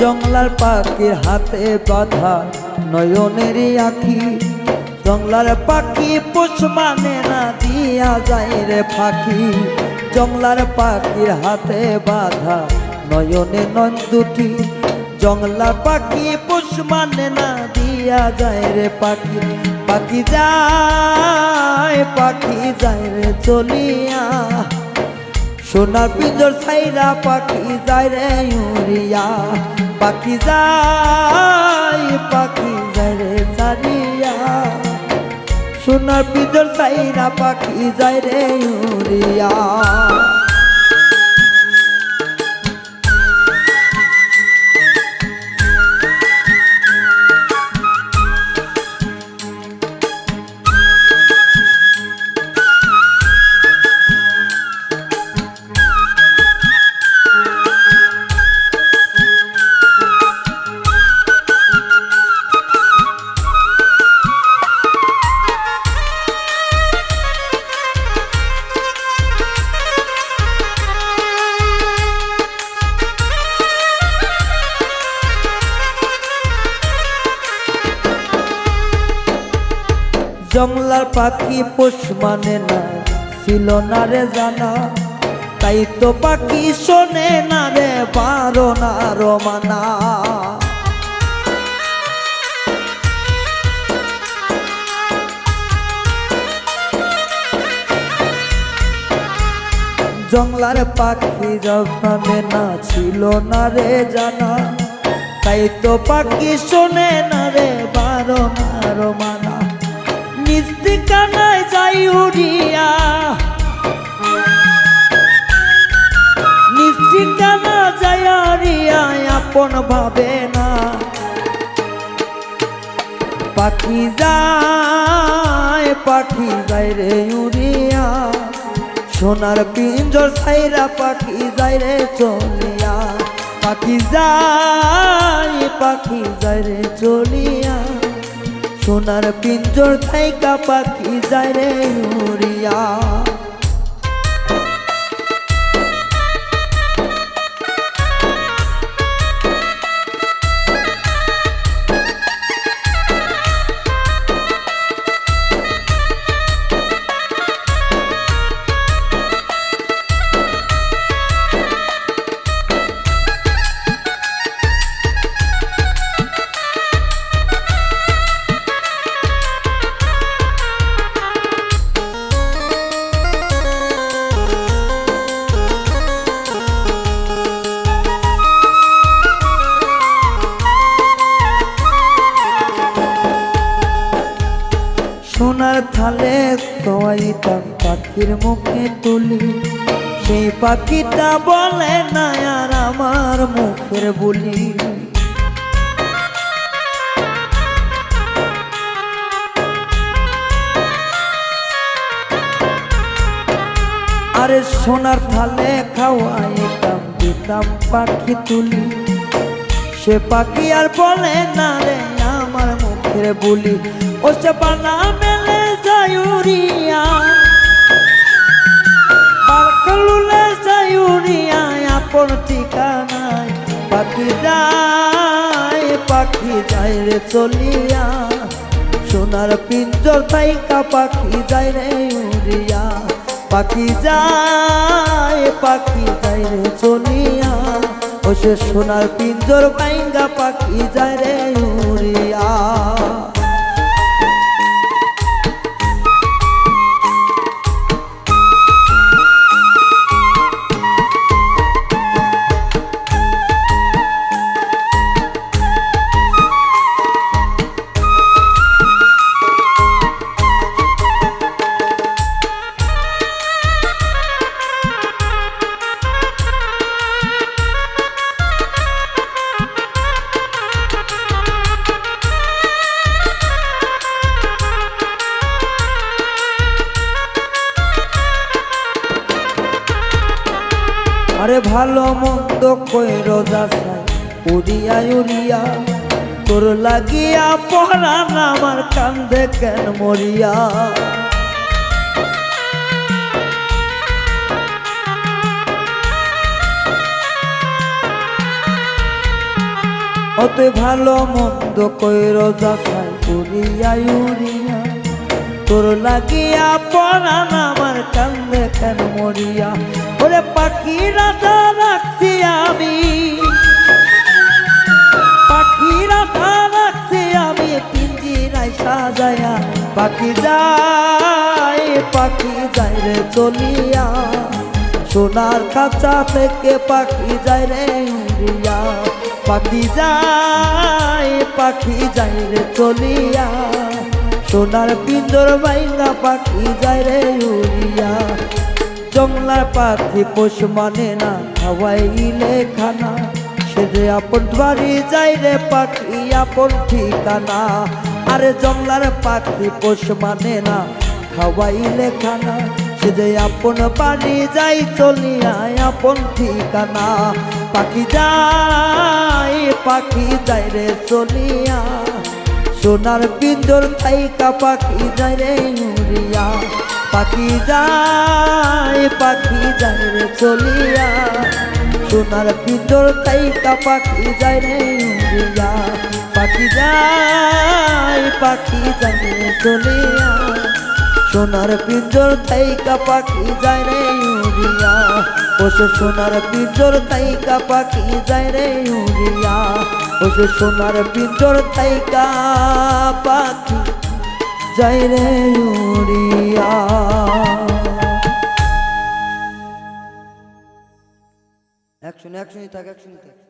জংলার পাখির হাতে বাধা নয়নের আখি। জংলার পাখি পোষ মানে না দিয়া যায় রে পাখি জংলার পাখির হাতে বাধা, নয়নে নন দুটি। জংলার পাখি পোষ মানে না দিয়া যায় রে পাখি। পাখি যায় পাখি যায় রে চলিয়া। সোনার পিঞ্জর সাইরা পাখি যায় রে উড়িয়া পাখি যায় পাখি যায় রে সারিয়া সোনার পিঞ্জর সাইরা পাখি যায় রে উড়িয়া। জংলার পাখি পোষ মানে না, ছিল না রে জানা। তাই তো পাখি শোনে না রে পারো না রমানা জংলার পাখি যখন না, ছিল না রে জানা। তাই তো পাখি শোনে না রে, বারো না রমানা মিষ্টি কানায় যাই উড়িয়া। মিষ্টি কানা যায় উড়িয়া আপন ভাবে না। পাখি যায় পাখি যায় রে উড়িয়া। সোনার পিঞ্জর সাইরা পাখি যায় রে চলিয়া। পাখি যায় পাখি যায় রে চলিয়া। সোনার পিঞ্জর থাইকা পাখি যায় রে উড়িয়া। সোনার থালে খোয়াইতাম পাখির মুখে তুলি। সেই পাখিটা বলে, না আর আমার মুখের বলি। আরে সোনার থালে খাওয়াইতাম দিতাম পাখি তুলি। সে পাখি আর বলে, না রে, আমার মুখের বলি। ও সে বানা সোনার পিঞ্জর থাইকা পাখি যায় রে উড়িয়া পাখি যায় পাখি যায় রে চলিয়া ও সে সোনার পিঞ্জর পাখি যায় রে আরে ভালো মন্দ কইর যাচাই উড়িয়া উড়িয়া, তোর লাগিয়া পড়ান আমার কান্দে কেন মরিয়া? অত ভালো মন্দ কইর যাচাই করিয়া ইউরিয়া তোর লাগিয়া পরান আমার কান্দে কেন মরিয়া? ওরে পাখি রাজা রাখছি আমি। পাখি রাজা রাখছি আমি, পিঞ্জিরায় সাজায়া। পাখি যায় পাখি যায় রে চলিয়া। সোনার খাঁচা থেকে পাখি যায় রে পাখি যায় পাখি যায় রে চলিয়া। সোনার পিন্দর বাইঙ্গা পাখি যায় রে উড়িয়া। জংলার পাখি পোষ মানে না, খাওয়াইলে খানা। সে যে আপন বাড়ি যাই রে পাখি, আপন ঠিকানা। আরে জংলার পাখি পোষ মানে না, খাওয়াইলে খানা। সে যে আপন বাড়ি যাই চলিয়ায় আপন ঠিকানা। পাখি যায় পাখি যায় রে চলিয়া। সোনার পিন্দর থাইকা পাখি যায় রে উড়িয়া পাখি যায় পাখি যায় রে চলিয়া। সোনার পিন্দর থাইকা পাখি যায় রে উড়িয়া পাখি যায় পাখি যায় রে চলিয়া। সোনার পিঞ্জর থাইকা পাখি যায় রে উড়িয়া ওসে সোনার পিঞ্জর থাইকা পাখি যায় রে উড়িয়া ওসে সোনার পিঞ্জর তাইকা পাখি যাই রে উড়িয়া। একশো একশো থাক একশো থাক।